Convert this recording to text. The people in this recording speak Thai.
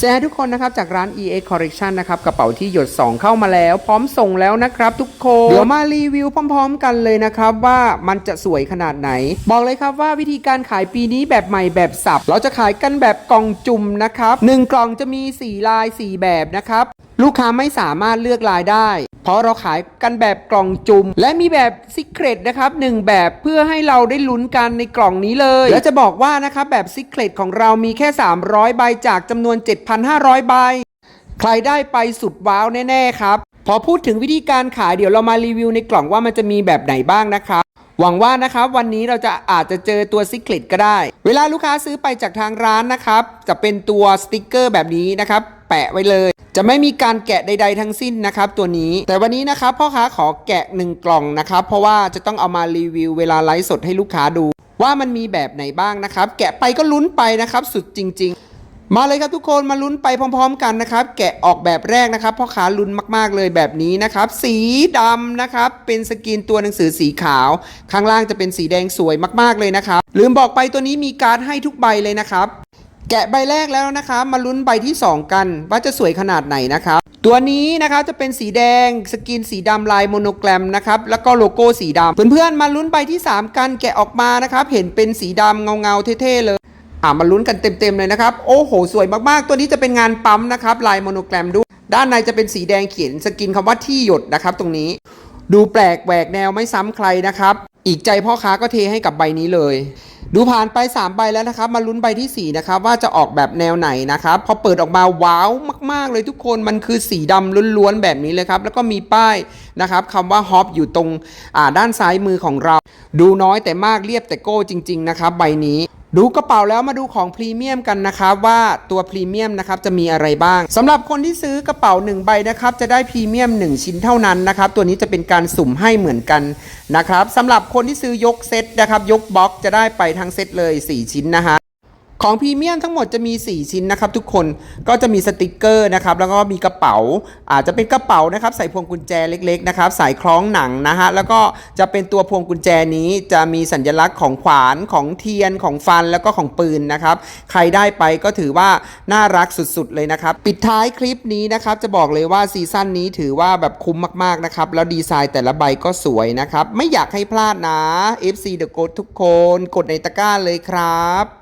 สวัสดีทุกคนนะครับจากร้าน EA Collection นะครับกระเป๋าที่หยด 2 เข้ามาแล้ว พร้อมส่งแล้วนะครับทุกคนเดี๋ยวมารีวิวพร้อม ๆ กันเลยนะครับว่ามันจะสวยขนาดไหน บอกเลยครับว่าวิธีการขายปีนี้แบบใหม่แบบสับ เราจะขายกันแบบกล่องจุ่มนะครับ1กล่องจะมี 4 ลาย 4 แบบนะครับลูกค้าไม่สามารถเลือกลายได้ เพราะเราขายกันแบบกล่องจุ่มและมีแบบซิกเ e ตนะครับหนึ่งแบบเพื่อให้เราได้ลุ้นกันในกล่องนี้เลย และจะบอกว่านะครับแบบซิกเ e ตของเรามีแค่ 300 ใบจากจำนวน 7,500 ใบ ใครได้ไปสุดว้าวแน่ ๆ ครับพอพูดถึงวิธีการขายเดี๋ยวเรามารีวิวในกล่องว่ามันจะมีแบบไหนบ้างนะครับหวังว่านะครับวันนี้เราจะอาจจะเจอตัวซิกเ e ตก็ได้ เวลาลูกค้าซื้อไปจากทางร้านนะครับ จะเป็นตัวสติกเกอร์แบบนี้นะครับ แปะไว้เลย จะไม่มีการแกะใด ๆ ทั้งสิ้นนะครับตัวนี้ แต่วันนี้นะครับพ่อค้าขอแกะ 1 กล่องนะครับ เพราะว่าจะต้องเอามารีวิวเวลาไลฟ์สดให้ลูกค้าดู ว่ามันมีแบบไหนบ้างนะครับ แกะไปก็ลุ้นไปนะครับ สุดจริง ๆมาเลยครับทุกคนมาลุ้นไปพร้อม ๆ กันนะครับ แกะออกแบบแรกนะครับพ่อค้าลุ้นมากๆเลยแบบนี้นะครับ สีดำนะครับ เป็นสกรีนตัวหนังสือสีขาว ข้างล่างจะเป็นสีแดงสวยมากๆเลยนะครับ ลืมบอกไปตัวนี้มีการ์ดให้ทุกใบเลยนะครับ แกะใบแรกแล้วนะคะมาลุ้นใบที่ 2 กัน ว่าจะสวยขนาดไหนนะครับตัวนี้นะครับจะเป็นสีแดงสกรีนสีดำลายโมโนแกรมนะครับแล้วก็โลโก้สีดำเพื่อนๆมาลุ้นใบที่ 3 กันแกะออกมานะครับเห็นเป็นสีดำเงาๆเท่ๆเลยอ่ามาลุ้นกันเต็มๆเลยนะครับโอ้โห สวยมากๆ ตัวนี้จะเป็นงานปั๊มนะครับลายโมโนแกรมด้วยด้านในจะเป็นสีแดงเขียนสกรีนคำว่าที่หยดนะครับตรงนี้ ดูแปลกแหวกแนวไม่ซ้ำใครนะครับอีกใจพ่อค้าก็เทให้กับใบนี้เลย ดูผ่านไป 3 ใบแล้วนะครับ มาลุ้นใบที่ 4 นะครับ ว่าจะออกแบบแนวไหนนะครับ พอเปิดออกมาว้าวมาก ๆ เลยทุกคนมันคือสีดำล้วน ๆ แบบนี้เลยครับ แล้วก็มีป้ายนะครับคำว่าฮอปอยู่ตรงด้านซ้ายมือของเรา ดูน้อยแต่มากเรียบแต่โก้จริง ๆ นะครับ ใบนี้ ดูกระเป๋าแล้วมาดูของพรีเมียมกันนะครับว่าตัวพรีเมียมนะครับจะมีอะไรบ้างสำหรับคนที่ซื้อกระเป๋า 1 ใบนะครับจะได้พรีเมียม 1 ชิ้นเท่านั้นนะครับตัวนี้จะเป็นการสุ่มให้เหมือนกันนะครับสำหรับคนที่ซื้อยกเซตนะครับยกบล็อกจะได้ไปทั้งเซตเลย 4 ชิ้นนะฮะ ของพรีเมียมทั้งหมดจะมี 4 ชิ้นนะครับทุกคนก็จะมีสติกเกอร์นะครับแล้วก็มีกระเป๋าอาจจะเป็นกระเป๋านะครับใส่พวงกุญแจเล็กๆนะครับสายคล้องหนังนะฮะแล้วก็จะเป็นตัวพวงกุญแจนี้จะมีสัญลักษณ์ของขวานของเทียนของฟันแล้วก็ของปืนนะครับใครได้ไปก็ถือว่าน่ารักสุดๆเลยนะครับปิดท้ายคลิปนี้นะครับจะบอกเลยว่าซีซั่นนี้ถือว่าแบบคุ้มมากๆนะครับแล้วดีไซน์แต่ละใบก็สวยนะครับไม่อยากให้พลาดนะ FC The Goat ทุกคน กดในตะกร้าเลยครับ